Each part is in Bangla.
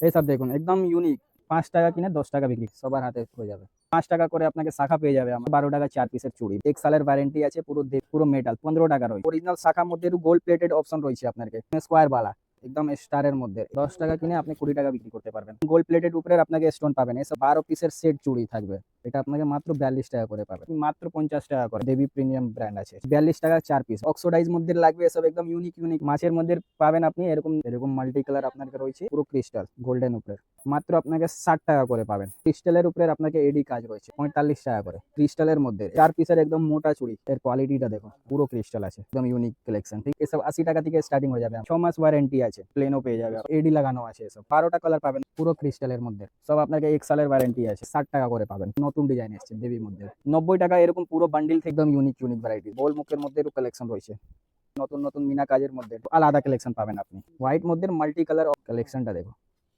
এইসব দেখুন, একদম ইউনিক পাঁচ টাকা কিনে দশ টাকা বিক্রি, সবার হাতে হয়ে যাবে। পাঁচ টাকা করে আপনাকে শাখা পেয়ে যাবে আমার। বারো টাকা চার পিসের চুড়ি। এক সালের ওয়ারেন্টি আছে, পুরো পুরো মেটাল পনেরো টাকা রয়েছে। অরিজিনাল শাখার মধ্যে গোল্ড প্লেটেড অপশন রয়েছে আপনার স্কোয়ার বালা, একদম স্টারের মধ্যে। দশ টাকা কিনে আপনি কুড়ি টাকা বিক্রি করতে পারবেন। গোল্ড প্লেটেড উপরে আপনাকে স্টোন পাবেন। এসব বারো পিসের সেট চুড়ি থাকবে। এটা আপনাকে মাত্র বিয়াল্লিশ টাকা করে পাবেন মাত্র পঞ্চাশ টাকা করে। দেবী প্রিমিয়াম ব্র্যান্ড আছে। বিয়াল্লিশ টাকা চার পিস অক্সোডাইজ মধ্যে লাগবে এসব একদম ইউনিক ইউনিক মাছের মধ্যে পাবেন আপনি এরকম এরকম মাল্টি কালার আপনাকে রয়েছে। পুরো ক্রিস্টাল গোল্ডেন উপরে মাত্র আপনাকে ষাট টাকা করে পাবেন। ক্রিস্টালের উপরে আপনাকে এডি কাজ রয়েছে। পঁয়তাল্লিশ টাকা করে। ক্রিস্টালের মধ্যে চার পিসের একদম মোটা চুড়ি। এর কোয়ালিটিটা দেখো পুরো ক্রিস্টাল আছে। একদম ইউনিক কালেকশন ঠিক এসব আশি টাকা থেকে স্টার্টিং হয়ে যাবে। ছ মাস ওয়ারেন্টি আছে প্লেনও পেয়ে যাবে। এডি লাগানো আছে এসব। বারোটা কালার পাবেন পুরো ক্রিস্টালের মধ্যে। সব আপনাকে এক সালের ওয়ারেন্টি আছে। ষাট টাকা করে পাবেন। নতুন ডিজাইন এসছে দেবীর মধ্যে। নব্বই টাকা এরকম পুরো বান্ডিল থেকে একদম ইউনিক ইউনিক ভ্যারাইটি গোল মুখের মধ্যে কালেকশন রয়েছে। নতুন নতুন মিনা কাজের মধ্যে আলাদা কালেকশন পাবেন আপনি। হোয়াইট মধ্যে মাল্টি কালার কালেকশনটা দেখো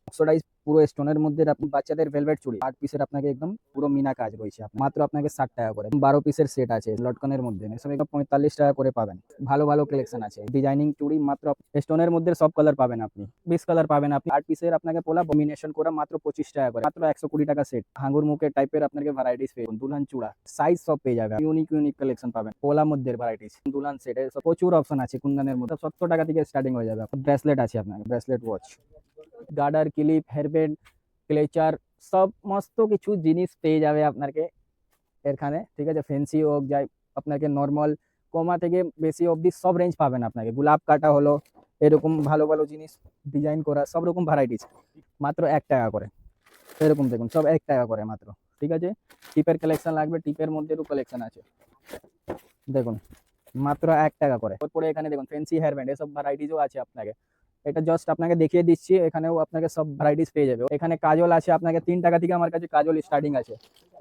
অক্সোডাইজ পুরো স্টোনের মধ্যে আপনি বাচ্চাদের ভেলভেট চুড়ি, আট পিসের আপনাকে একদম পুরো মিনা কাজ রয়েছে মাত্র আপনাকে ষাট টাকা করে। বারো পিসের সেট আছে লটকনের মধ্যে। পঁয়তাল্লিশ টাকা করে পাবেন। ভালো ভালো কালেকশন আছে। ডিজাইনিং চুড়ি মাত্র স্টোনের মধ্যে সব কালার পাবেন আপনি। বিশ কালার পাবেন আপনি। আট পিসের আপনাকে পোলা কম্বিনেশন করা মাত্র পঁচিশ টাকা করে। মাত্র একশো কুড়ি টাকা সেট হাঙ্গুর মুখের টাইপের আপনাকে ভ্যারাইটিস পেয়ে। দুলহান চূড়া। সাইজ সব পেয়ে যাবে ইউনিক ইউনিক কালেকশন পাবেন। পোলা মধ্যে ভ্যারাইটিস দুলহান সেট প্রচুর অপশন আছে। কুন্দানের মধ্যে সত্তর টাকা থেকে স্টার্টিং হয়ে যাবে। ব্রেসলেট আছে আপনার। Bracelet watch garter clip, hairband, clutcher সমস্ত কিছু জিনিস পেয়ে যাবে আপনাকে এখানে। ঠিক আছে ফেন্সি হোক, যাই, আপনাকে নর্মাল কমা থেকে বেশি অবধি সব রেঞ্জ পাবেন আপনাকে। গোলাপ কাটা হলো, এরকম ভালো ভালো জিনিস ডিজাইন করা, সব রকম ভ্যারাইটিস মাত্র এক টাকা করে। এরকম দেখুন, সব এক টাকা করে মাত্র। ঠিক আছে? টিপের কালেকশন লাগবে, টিপের মধ্যেও কালেকশন আছে। দেখুন, মাত্র এক টাকা করে। তারপরে এখানে দেখুন ফেন্সি হেয়ার ব্যান্ড এসব ভ্যারাইটিসও আছে আপনাকে। এটা জাস্ট আপনাকে দেখিয়ে দিচ্ছি, এখানেও আপনাকে সব ভ্যারাইটিস পেয়ে যাবে। এখানে কাজল আছে, আপনাকে তিন টাকা থেকে আমার কাছে কাজল স্টার্টিং আছে।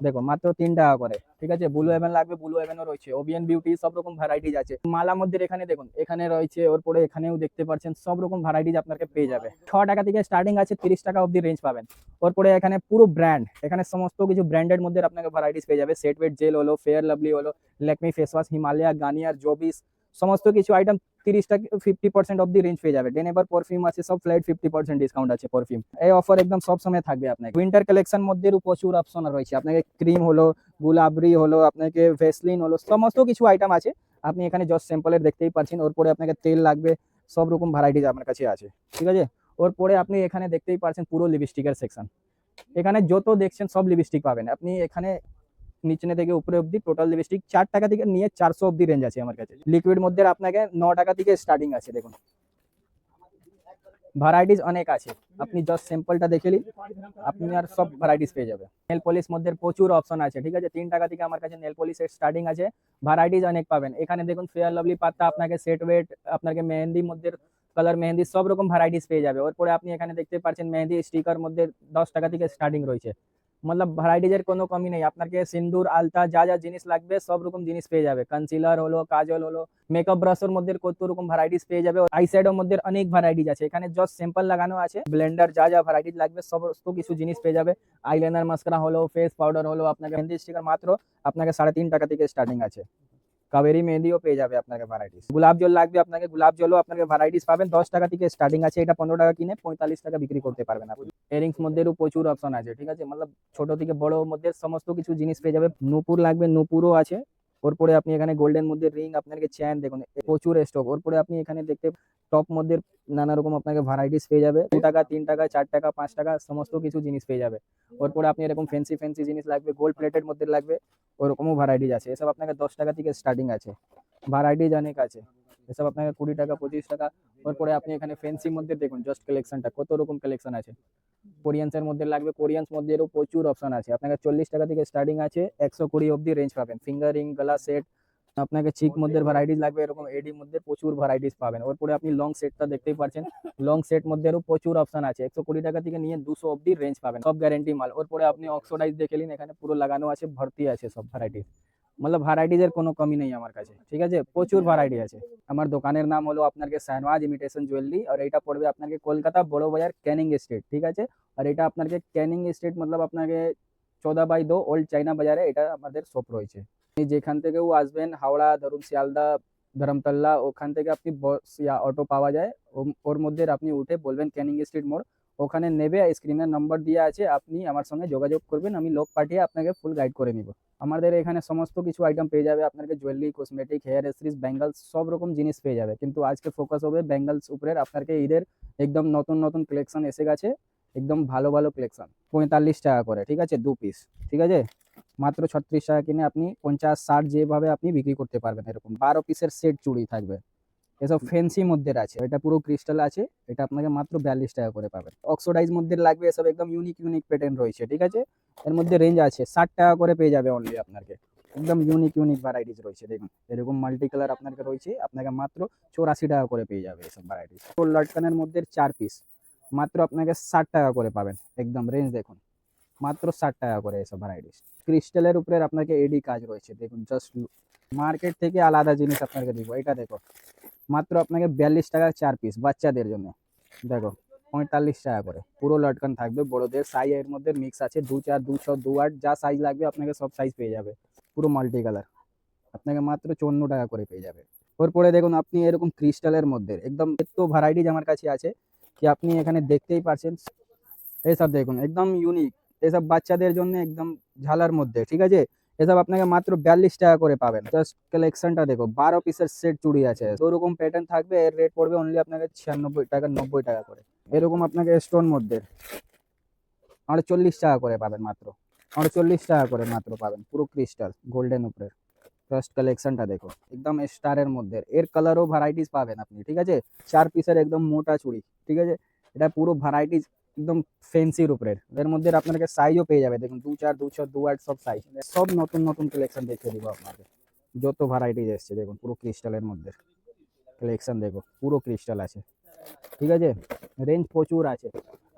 দেখো মাত্র তিন টাকা করে, ঠিক আছে? ব্লু হেভেন লাগবে ব্লু হেভেনও রয়েছে। ওবিএন বিউটি সব রকম ভ্যারাইটিস আছে। মালা মধ্যে এখানে দেখুন, এখানে রয়েছে, ওর পরে এখানেও দেখতে পাচ্ছেন, সব রকম ভ্যারাইটিস আপনাকে পেয়ে যাবে। ছ টাকা থেকে স্টার্টিং আছে, তিরিশ টাকা অবধি রেঞ্জ পাবেন। ওর পরে এখানে পুরো ব্র্যান্ড এখানে সমস্ত কিছু ব্র্যান্ডের মধ্যে আপনাকে ভ্যারাইটিস পেয়ে যাবে। সেট ওয়েট জেল হলো ফেয়ার লাভলি হলো Lakme face wash Himalaya Garnier জবিস সমস্ত কিছু আইটেম তিরিশ টাকা fifty percent of the range পেয়ে যাবে। ডেনেভার পারফিউম আছে, সব ফ্লাইট ফিফটি পার্সেন্ট ডিসকাউন্ট আছে পারফিউম এই অফার একদম সব সময় থাকবে আপনাকে। উইন্টার কালেকশন মধ্যেও প্রচুর অপশন রয়েছে। আপনাকে ক্রিম হলো গুলাবরি হলো, আপনাকে ভেসলিন হলো, সমস্ত কিছু আইটেম আছে। আপনি এখানে জাস্ট স্যাম্পলের দেখতেই পাচ্ছেন। ওর পরে আপনাকে তেল লাগবে, সব রকম ভ্যারাইটিস আপনার কাছে আছে। ঠিক আছে? ওর পরে আপনি এখানে দেখতেই পাচ্ছেন পুরো লিপস্টিকের সেকশন এখানে যত দেখছেন সব লিপস্টিক পাবেন। আপনি এখানে নিচে থেকে উপরে অবধি টোটাল লিপস্টিক চার টাকা থেকে নিয়ে চারশো অবধি রেঞ্জ আছে আমার কাছে। লিকুইড মধ্যে আপনাকে ন টাকা থেকে স্টার্টিং আছে, দেখুন। ভ্যারাইটিস অনেক আছে। আপনি জাস্ট স্যাম্পলটা দেখে নিন। আপনি আর সব ভ্যারাইটিস পেয়ে যাবে নেল পলিশ মধ্যে প্রচুর অপশন আছে, ঠিক আছে? তিন টাকা থেকে আমার কাছে নেল পলিশের স্টার্টিং আছে। ভ্যারাইটিস অনেক পাবেন। এখানে দেখুন ফেয়ার লাভলি পাতা আপনাকে সেট ওয়েট আপনাকে মেহেন্দি মধ্যে কালার মেহেন্দি সব রকম ভ্যারাইটিস পেয়ে যাবে। ওরপরে আপনি এখানে দেখতে পাচ্ছেন মেহেন্দি স্টিকার মধ্যে দশ টাকা থেকে স্টার্টিং রয়েছে। মতলব ভ্যারাইটিজের কোনো কমি নেই আপনাকে সিন্দুর আলতা যা যা জিনিস লাগবে সব রকম জিনিস পেয়ে যাবে কনসিলার হলো কাজল হলো মেকআপ ব্রাশের মধ্যে কত রকম ভ্যারাইটিস পেয়ে যাবে আই শ্যাডোর মধ্যে অনেক ভ্যারাইটিস আছে এখানে জাস্ট স্যাম্পল লাগানো আছে ব্লেন্ডার যা যা ভ্যারাইটিস লাগবে সমস্ত কিছু জিনিস পেয়ে যাবে আইলাইনার মাস্কারা হলো ফেস পাউডার হলো আপনাকে মেহেন্দি স্টিকার মাত্র আপনাকে সাড়ে তিন টাকা থেকে স্টার্টিং আছে কাবেরি মেহেন্দিও পেয়ে যাবে আপনাকে ভ্যারাইটিস গোলাপ জল লাগবে আপনাকে, গোলাপ জলও আপনাকে ভ্যারাইটিস পাবেন। দশ টাকা থেকে স্টার্টিং আছে, এটা পনেরো টাকা কিনে পঁয়তাল্লিশ টাকা বিক্রি করতে পারবেন আপনি। ইয়ারিংস মধ্যেও প্রচুর অপশন আছে, ঠিক আছে? মানে ছোট থেকে বড় মধ্যে সমস্ত কিছু জিনিস পেয়ে যাবে নূপুর লাগবে, নূপুরও আছে। ওর পরে আপনি এখানে গোল্ডেন মধ্যে রিং আপনাকে চেন দেখুন প্রচুর স্টক ওর পরে আপনি এখানে দেখতে টপ মধ্যে নানা রকম আপনাকে ভ্যারাইটিস পেয়ে যাবে, দু টাকা, তিন টাকা, চার টাকা, পাঁচ টাকা, সমস্ত কিছু জিনিস পেয়ে যাবে। ওর পরে আপনি এরকম ফ্যান্সি ফ্যান্সি জিনিস লাগবে গোল্ড প্লেটের মধ্যে লাগবে, ওরকমও ভ্যারাইটিস আছে, এসব আপনাকে দশ টাকা থেকে স্টার্টিং আছে। ভ্যারাইটিস অনেক আছে, এসব আপনাকে কুড়ি টাকা, পঁচিশ টাকা ওরপরে আপনি এখানে ফ্যান্সির মধ্যে দেখুন জাস্ট কালেকশনটা কত রকম কালেকশন আছে। কোরিয়ান্সের মধ্যে লাগবে। কোরিয়ান্স মধ্যে এরও প্রচুর অপশন আছে। আপনাকে চল্লিশ টাকা থেকে স্টার্টিং আছে একশো কুড়ি অবধি রেঞ্জ পাবেন। ফিঙ্গারিং গলা সেট আপনাকে চিক মধ্যে ভ্যারাইটিস লাগবে এরকম এডি মধ্যে প্রচুর ভ্যারাইটিস পাবেন। ওরপরে আপনি লং সেটটা দেখতেই পাচ্ছেন লং সেট মধ্যেও প্রচুর অপশন আছে। একশো কুড়ি টাকা থেকে নিয়ে দুশো অবধি রেঞ্জ পাবেন। সব গ্যারেন্টি মাল। ওরপরে আপনি অক্সোডাইজ দেখে নিন এখানে পুরো লাগানো আছে ভর্তি আছে সব ভ্যারাইটিস মতলব ভ্যারাইটিজের কোনো কমি নেই আমার কাছে, ঠিক আছে? প্রচুর ভ্যারাইটি আছে। আমার দোকানের নাম হলো আপনাকে শাহনওয়াজ ইমিটেশন জুয়েলারি আর এটা পড়বে আপনাকে কলকাতা বড় বাজার ক্যানিং স্ট্রিট ঠিক আছে? আর এটা আপনাকে ক্যানিং স্ট্রিট মতলব আপনাকে চোদ্দা বাই দো ওল্ড চাইনা বাজারে এটা আমাদের শপ রয়েছে। যেখান থেকেও আসবেন, হাওড়া, ধরুন শিয়ালদা ধরমতল্লা ওখান থেকে আপনি বস অটো পাওয়া যায়। ওর মধ্যে আপনি উঠে বলবেন ক্যানিং স্ট্রিট মোড়। ওখানে নেবে স্ক্রিনের নম্বর দেওয়া আছে, আপনি আমার সঙ্গে যোগাযোগ করবেন, আমি লোক পাঠিয়ে আপনাকে ফুল গাইড করে নিব। আমাদের এখানে সমস্ত কিছু আইটেম পেয়ে যাবে, আপনাকে jewellery cosmetic hair accessories bangles সব রকম জিনিস পেয়ে যাবে। কিন্তু আজকে ফোকাস হবে ব্যাঙ্গলস উপরে আপনাকে ঈদের একদম নতুন নতুন কালেকশন এসে গেছে, একদম ভালো ভালো কালেকশন পঁয়তাল্লিশ টাকা করে, ঠিক আছে? দু পিস ঠিক আছে? মাত্র ছত্রিশ টাকা কিনে আপনি পঞ্চাশ, ষাট যেভাবে আপনি বিক্রি করতে পারবেন এরকম। বারো পিসের সেট চুড়ি থাকবে। এসব ফেন্সি মধ্যে আছে। এটা পুরো ক্রিস্টাল আছে, এটা আপনাকে মাত্র বিয়াল্লিশ টাকা করে পাবেন। অক্সোডাইজ মধ্যে লাগবে এসব একদম ইউনিক ইউনিক প্যাটার্ন রয়েছে, ঠিক আছে? এর মধ্যে রেঞ্জ আছে, ষাট টাকা করে পেয়ে যাবে অনলি আপনাকে। একদম ইউনিক ইউনিক ভ্যারাইটিস রয়েছে, দেখুন। এরকম মাল্টি কালার আপনাকে রয়েছে, আপনাকে মাত্র চৌরাশি টাকা করে পেয়ে যাবে এসব ভ্যারাইটিস তো লটকানের মধ্যে চার পিস মাত্র আপনাকে ষাট টাকা করে পাবেন। একদম রেঞ্জ দেখুন, মাত্র ষাট টাকা করে এসব ভ্যারাইটিস ক্রিস্টালের উপরে আপনাকে এডি কাজ রয়েছে, দেখুন জাস্ট মার্কেট থেকে আলাদা জিনিস আপনাকে দিব। এটা দেখো মাত্র আপনাকে বিয়াল্লিশ টাকা চার পিস বাচ্চাদের জন্য। দেখো, পঁয়তাল্লিশ টাকা করে। পুরো লটকান থাকবে, বড়দের সাইজ এর মধ্যে মিক্স আছে। দু চার, দু দু আট, যা সাইজ লাগবে আপনাকে সব সাইজ পেয়ে যাবে। পুরো মাল্টি কালার আপনাকে মাত্র চুয়ান্ন টাকা করে পেয়ে যাবে। ওরপরে দেখুন, আপনি এরকম ক্রিস্টালের মধ্যে, একদম এত ভ্যারাইটিজ আমার কাছে আছে, কি আপনি এখানে দেখতেই পারছেন। এসব দেখুন, একদম ইউনিক এসব বাচ্চাদের জন্য একদম ঝালার মধ্যে, ঠিক আছে? এসব আপনাকে মাত্র বিয়াল্লিশ টাকা করে পাবেন। জাস্ট কালেকশনটা দেখো, বারো পিসের সেট চুড়ি আছে। ওরকম প্যাটার্ন থাকবে, এর রেট পড়বে অনলি আপনাকে ছিয়ানব্বই টাকা, নব্বই টাকা করে। এরকম আপনাকে স্টোন মধ্যে চল্লিশ টাকা করে পাবেন মাত্র। চল্লিশ টাকা করে মাত্র পাবেন, পুরো ক্রিস্টাল গোল্ডেন উপরে ফার্স্ট কালেকশনটা দেখো, একদম স্টারের মধ্যে। এর কালারও ভ্যারাইটিস পাবেন আপনি, ঠিক আছে? চার পিসের একদম মোটা চুড়ি, ঠিক আছে? এটা পুরো ভ্যারাইটিস একদম ফেন্সির উপরে এর মধ্যে আপনাকে সাইজও পেয়ে যাবে। দেখুন, দু চার, দু ছ দু আট, সব সাইজ সব নতুন নতুন কালেকশন দেখিয়ে দিব আপনাকে যত ভ্যারাইটিস এসছে, দেখুন, পুরো ক্রিস্টালের মধ্যে। কালেকশন দেখো পুরো ক্রিস্টাল আছে। ঠিক আছে? রেঞ্জ প্রচুর আছে।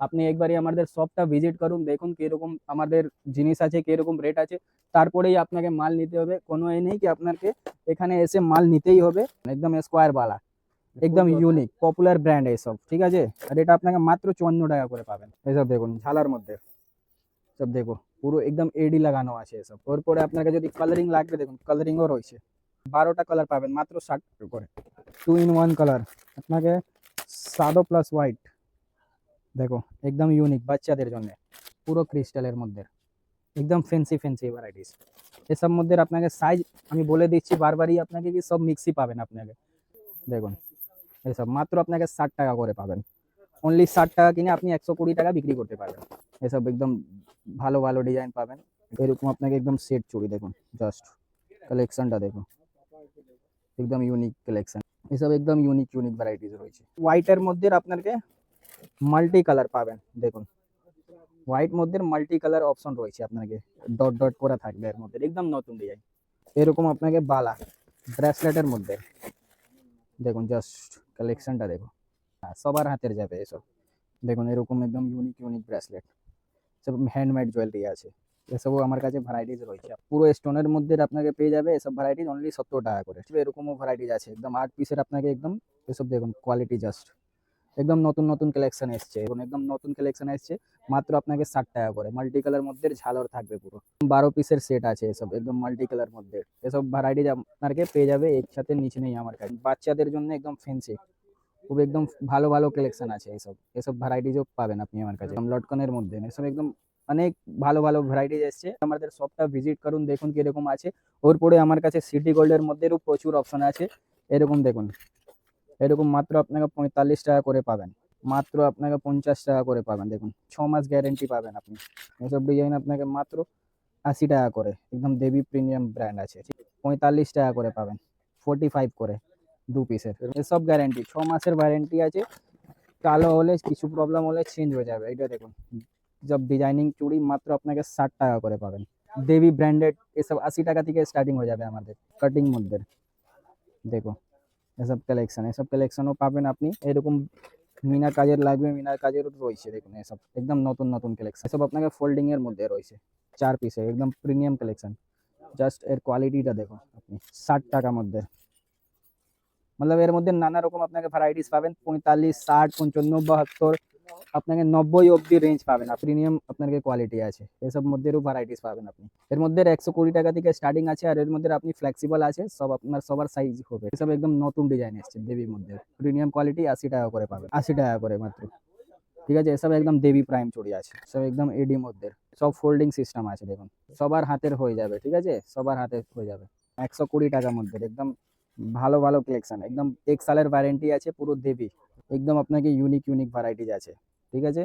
আপনি একবারই আমাদের শপটা ভিজিট করুন, দেখুন কীরকম আমাদের জিনিস আছে, কীরকম রেট আছে। তারপরেই আপনাকে মাল নিতে হবে। কোনো এ নেই কি আপনাকে এখানে এসে মাল নিতেই হবে। একদম স্কোয়ার বালা। একদম ইউনিক পপুলার ব্র্যান্ড এসব ঠিক আছে? আর এটা আপনাকে মাত্র চুয়ান্ন টাকা করে পাবেন। এসব দেখুন ঝালার মধ্যে। সব দেখো পুরো একদম এডি লাগানো আছে এসব। তারপরে আপনাকে যদি কালারিং লাগবে দেখুন কালারিংও রয়েছে। বারোটা কালার পাবেন মাত্র ষাট টাকা করে। টু ইন ওয়ান কালার আপনাকে সাদো প্লাস হোয়াইট দেখো একদম ইউনিক বাচ্চাদের জন্য। পুরো ক্রিস্টালের মধ্যে। একদম ফেন্সি ফেন্সি ভ্যারাইটিস এসব মধ্যে আপনাকে সাইজ আমি বলে দিচ্ছি বারবারই আপনাকে কি সব মিক্সই পাবেন আপনাকে। দেখুন। এসব মাত্র আপনাকে ষাট টাকা করে পাবেন। অনলি ষাট টাকা কিনে আপনি একশো কুড়ি টাকা বিক্রি করতে পারবেন। এসব একদম ভালো ভালো ডিজাইন পাবেন। এরকম আপনাকে একদম সেট চুড়ি দেখুন জাস্ট কালেকশনটা দেখুন। একদম ইউনিক কালেকশন এসব একদম ইউনিক ইউনিক ভ্যারাইটিস রয়েছে। হোয়াইটের মধ্যে আপনাকে মাল্টি কালার পাবেন, দেখুন। হোয়াইট মধ্যে মাল্টি কালার অপশন রয়েছে আপনাকে। ডট ডট করা থাকবে এর মধ্যে। একদম নতুন ডিজাইন এরকম আপনাকে বালা ব্রেসলেটের মধ্যে। দেখুন জাস্ট কালেকশনটা দেখো। হ্যাঁ, সবার হাতের যাবে এসব। দেখুন এরকম একদম ইউনিক ইউনিক ব্রেসলেট সব হ্যান্ডমেড জুয়েলারি আছে। এসবও আমার কাছে ভ্যারাইটিস রয়েছে। পুরো স্টোনের মধ্যে আপনাকে পেয়ে যাবে এসব ভ্যারাইটিস অনলি সত্তর টাকা করে। এরকমও ভ্যারাইটিস আছে। একদম আট পিসের আপনাকে একদম এসব দেখুন কোয়ালিটি জাস্ট একদম নতুন নতুন কালেকশন এসছে। এবং একদম নতুন কালেকশন এসছে, মাত্র আপনাকে ষাট টাকা করে। মাল্টি কালার মধ্যে ঝালর থাকবে পুরো। বারো পিসের সেট আছে এসব, একদম মাল্টি কালার মধ্যে। এসব ভ্যারাইটিজ আপনাকে পেয়ে যাবে, একসাথে নিচে নেই আমার কাছে। বাচ্চাদের জন্য একদম ফেন্সি খুব একদম ভালো ভালো কালেকশন আছে এসব। এসব ভ্যারাইটিসও পাবেন আপনি আমার কাছে। লটকনের মধ্যে। এসব একদম অনেক ভালো ভালো ভ্যারাইটিস এসছে। আমাদের শপটা ভিজিট করুন, দেখুন কীরকম আছে। ওর পরে আমার কাছে সিটি গোল্ডের মধ্যেও প্রচুর অপশন আছে। এরকম দেখুন। এরকম মাত্র আপনাকে পঁয়তাল্লিশ টাকা করে পাবেন। মাত্র আপনাকে পঞ্চাশ টাকা করে পাবেন, দেখুন। ছ মাস গ্যারেন্টি পাবেন আপনি। এসব ডিজাইন আপনাকে মাত্র আশি টাকা করে, একদম দেবী প্রিমিয়াম ব্র্যান্ড আছে। পঁয়তাল্লিশ টাকা করে পাবেন ফোর্টি ফাইভ করে দু পিসের এসব গ্যারেন্টি ছ মাসের ওয়ারেন্টি আছে। কালো হলে কিছু প্রবলেম হলে চেঞ্জ হয়ে যাবে। এটা দেখুন, সব ডিজাইনিং চুড়ি মাত্র আপনাকে ষাট টাকা করে পাবেন। দেবী ব্র্যান্ডেড এসব আশি টাকা থেকে স্টার্টিং হয়ে যাবে আমাদের কাটিং মধ্যে। দেখো এসব কালেকশন এসব কালেকশনও পাবেন আপনি। এরকম মিনা কাজের লাগবে, মিনার কাজেরও রয়েছে দেখুন এসব। একদম নতুন নতুন কালেকশন এসব আপনাকে ফোল্ডিংয়ের মধ্যে রয়েছে। চার পিসে একদম প্রিমিয়াম কালেকশন জাস্ট এর কোয়ালিটিটা দেখুন আপনি, ষাট টাকার মধ্যে। মতলব এর মধ্যে নানা রকম আপনাকে ভ্যারাইটিস পাবেন। পঁয়তাল্লিশ, ষাট, পঞ্চান্ন, বাহাত্তর আপনাকে নব্বই অব্দি রেঞ্জ পাবেন। প্রিমিয়াম আপনাকে কোয়ালিটি আছে। এসব মধ্যেরও ভ্যারাইটিস পাবেন আপনি। এর মধ্যে একশো কুড়ি টাকা থেকে স্টার্টিং আছে, আর এর মধ্যে আপনি ফ্লেক্সিবল আছে, সব আপনার সবার সাইজ হবে। এসব একদম নতুন ডিজাইন এসছে দেবীর মধ্যে। প্রিমিয়াম কোয়ালিটি আশি টাকা করে পাবেন। আশি টাকা করে মাত্র। ঠিক আছে? এসব একদম দেবী প্রাইম চুড়ি আছে। সব একদম এডি মধ্যে সব ফোল্ডিং সিস্টেম আছে, দেখুন। সবার হাতের হয়ে যাবে, ঠিক আছে? সবার হাতে হয়ে যাবে। একশো কুড়ি টাকার মধ্যে একদম ভালো ভালো কালেকশন একদম এক সালের ওয়ারেন্টি আছে, পুরো দেবী। একদম আপনাকে ইউনিক ইউনিক ভ্যারাইটিজ আছে। ঠিক আছে?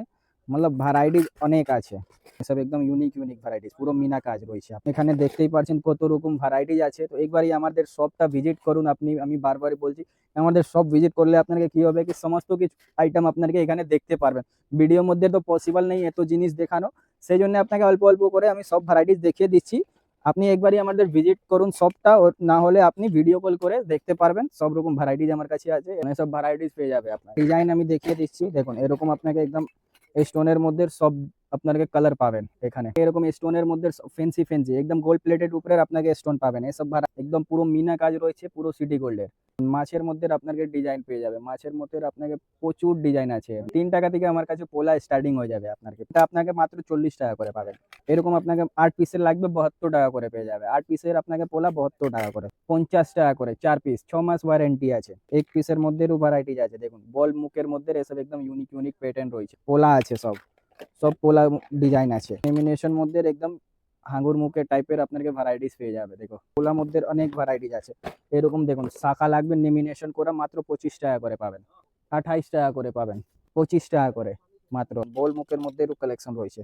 মতলব ভ্যারাইটিজ অনেক আছে। এসব একদম ইউনিক ইউনিক ভ্যারাইটিস পুরো মিনা কাজ রয়েছে। আপনি এখানে দেখতেই পারছেন কত রকম ভ্যারাইটিজ আছে। তো একবারই আমাদের শপটা ভিজিট করুন আপনি, আমি বারবারই বলছি, আমাদের শপ ভিজিট করলে আপনাকে কি হবে কি সমস্ত কিছু আইটেম আপনাকে এখানে দেখতে পারবেন। ভিডিওর মধ্যে তো পসিবল নেই এত জিনিস দেখানো। সেই জন্য আপনাকে অল্প অল্প করে আমি সব ভ্যারাইটিস দেখিয়ে দিচ্ছি। আপনি একবারই আমাদের ভিজিট করুন শপটা না হলে আপনি ভিডিও কল করে দেখতে পারবেন। সব রকম ভ্যারাইটিজ আমার কাছে আছে এখানে সব ভ্যারাইটিস পেয়ে যাবে আপনার। ডিজাইন আমি দেখিয়ে দিচ্ছি। দেখুন, এরকম আপনাকে একদম স্টোনের মধ্যে সব আপনাকে কালার পাবেন এখানে। এরকম স্টোনের মধ্যে ফেন্সি ফেন্সি একদম গোল্ড প্লেটেড উপরে আপনাকে স্টোন পাবেন। এসব ভাড়া একদম পুরো মিনা কাজ রয়েছে, পুরো সিটি গোল্ডের মাছের মধ্যে আপনাকে ডিজাইন পেয়ে যাবে। মাছের মধ্যে আপনাকে প্রচুর ডিজাইন আছে। তিন টাকা থেকে আমার কাছে পোলা স্টার্টিং হয়ে যাবে আপনাকে। এটা আপনাকে মাত্র চল্লিশ টাকা করে পাবেন। এরকম আপনাকে আট পিসের লাগবে, বাহাত্তর টাকা করে পেয়ে যাবে। আট পিসের আপনাকে পোলা বাহাত্তর টাকা করে। পঞ্চাশ টাকা করে, চার পিস ছ মাস ওয়ারেন্টি আছে। এক পিসের মধ্যেও ভ্যারাইটিজ আছে। দেখুন, বল মুখের মধ্যে এসব একদম ইউনিক ইউনিক প্যাটার্ন রয়েছে। পোলা আছে সব। সব পোলা ডিজাইন আছে। লেমিনেশন মধ্যে একদম হাঙ্গুর মুখের টাইপের আপনাকে ভ্যারাইটিস পেয়ে যাবে, দেখো। পোলা মধ্যে অনেক ভ্যারাইটিস আছে। এরকম দেখুন, শাখা লাগবে নেমিনেশন করা মাত্র পঁচিশ টাকা করে পাবেন। আঠাইশ টাকা করে পাবেন, পঁচিশ টাকা করে মাত্র। বোল মুখের মধ্যে কালেকশন রয়েছে।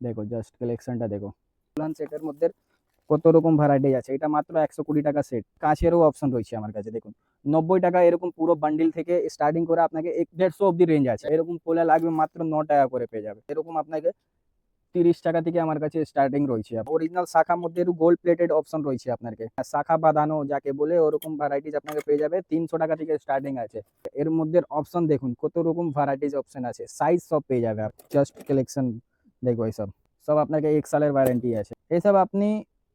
দেখো জাস্ট কালেকশনটা দেখো। ফুলান সেটের মধ্যে কত রকম ভ্যারাইটি আছে? এটা মাত্র একশো কুড়ি টাকা সেট কাঁচেরও অপশন রয়েছে আমার কাছে, দেখুন। নব্বই টাকা এরকম পুরো বান্ডিল থেকে স্টার্টিং করে আপনাকে এক দেড়শো অব্দি রেঞ্জ আছে। এরকম পোলা লাগবে মাত্র ন টাকা করে পেয়ে যাবে। এরকম আপনাকে তিরিশ টাকা থেকে আমার কাছে স্টার্টিং রয়েছে। অরিজিনাল শাখার মধ্যে একটু গোল্ড প্লেটেড অপশন রয়েছে আপনাকে। শাখা বাঁধানো যাকে বলে, ওরকম ভ্যারাইটিস আপনাকে পেয়ে যাবে। তিনশো টাকা থেকে স্টার্টিং আছে। এর মধ্যে অপশন দেখুন কত রকম ভ্যারাইটিস অপশন আছে। সাইজ সব পেয়ে যাবে। জাস্ট কালেকশন দেখো এইসব সব আপনাকে এক সালের ওয়ারেন্টি আছে। এসব আপনি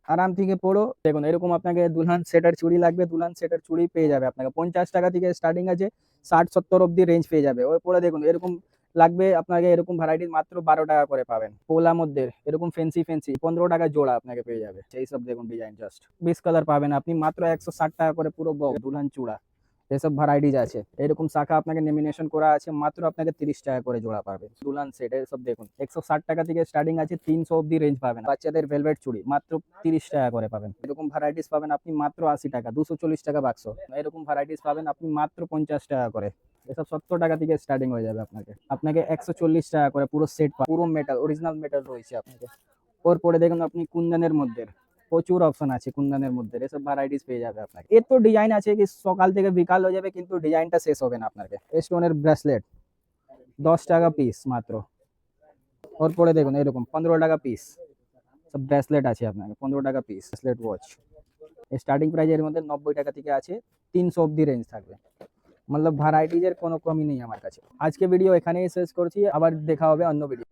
আরাম থেকে পড়ো। দেখুন, এরকম আপনাকে দুলহান সেটার চুড়ি লাগবে, দুলহান সেটার চুড়ি পেয়ে যাবে আপনাকে। পঞ্চাশ টাকা থেকে স্টার্টিং আছে, ষাট, সত্তর অব্দি রেঞ্জ পেয়ে যাবে। ওই পরে দেখুন, এরকম লাগবে আপনাকে এরকম ভ্যারাইটিস মাত্র বারো টাকা করে পাবেন। পোলা মধ্যে, এরকম ফেন্সি ফেন্সি পনেরো টাকা জোড়া আপনাকে পেয়ে যাবে। সেই সব দেখুন ডিজাইন জাস্ট বিশ কালার পাবেন আপনি, মাত্র একশো ষাট টাকা করে পুরো দুলহান চূড়া। এসব ভ্যারাইটিস আছে। এরকম শাখা আপনাকে নেমিনেশন করা আছে, মাত্র আপনাকে তিরিশ টাকা করে জোড়া পাবেন দুলহান সেট এসব দেখুন। একশো ষাট টাকা থেকে স্টার্টিং আছে, তিনশো অব্দি রেঞ্জ পাবেন। বাচ্চাদের ভেলভেট চুড়ি, মাত্র তিরিশ টাকা করে পাবেন। এরকম ভ্যারাইটিস পাবেন আপনি মাত্র আশি টাকা, দুশো চল্লিশ টাকা বাক্স এরকম ভ্যারাইটিস পাবেন আপনি মাত্র পঞ্চাশ টাকা করে। এসব সত্তর টাকা থেকে স্টার্টিং হয়ে যাবে আপনাকে। আপনাকে একশো চল্লিশ টাকা করে পুরো সেট পুরো মেটাল অরিজিনাল মেটাল রয়েছে আপনাকে ওর পরে দেখুন আপনি কুন্দনের মধ্যে। প্রচুর অপশন আছে কুন্দনের মধ্যে, এসব ভ্যারাইটিস পেয়ে যাবে আপনাকে। এর তো ডিজাইন আছে কি, সকাল থেকে বিকাল হয়ে যাবে, কিন্তু ডিজাইনটা শেষ হবে না আপনাকে। স্টোনের ব্রেসলেট দশ টাকা পিস মাত্র। ওর পরে দেখুন, এরকম, পনেরো টাকা পিস সব ব্রেসলেট আছে আপনাকে, পনেরো টাকা piece bracelet watch starting price এর মধ্যে নব্বই টাকা থেকে আছে, তিনশো অব্দি রেঞ্জ থাকবে। মতলব ভ্যারাইটিজের কোনো কমই নেই আমার কাছে। আজকে ভিডিও এখানেই শেষ করছি, আবার দেখা হবে অন্য ভিডিও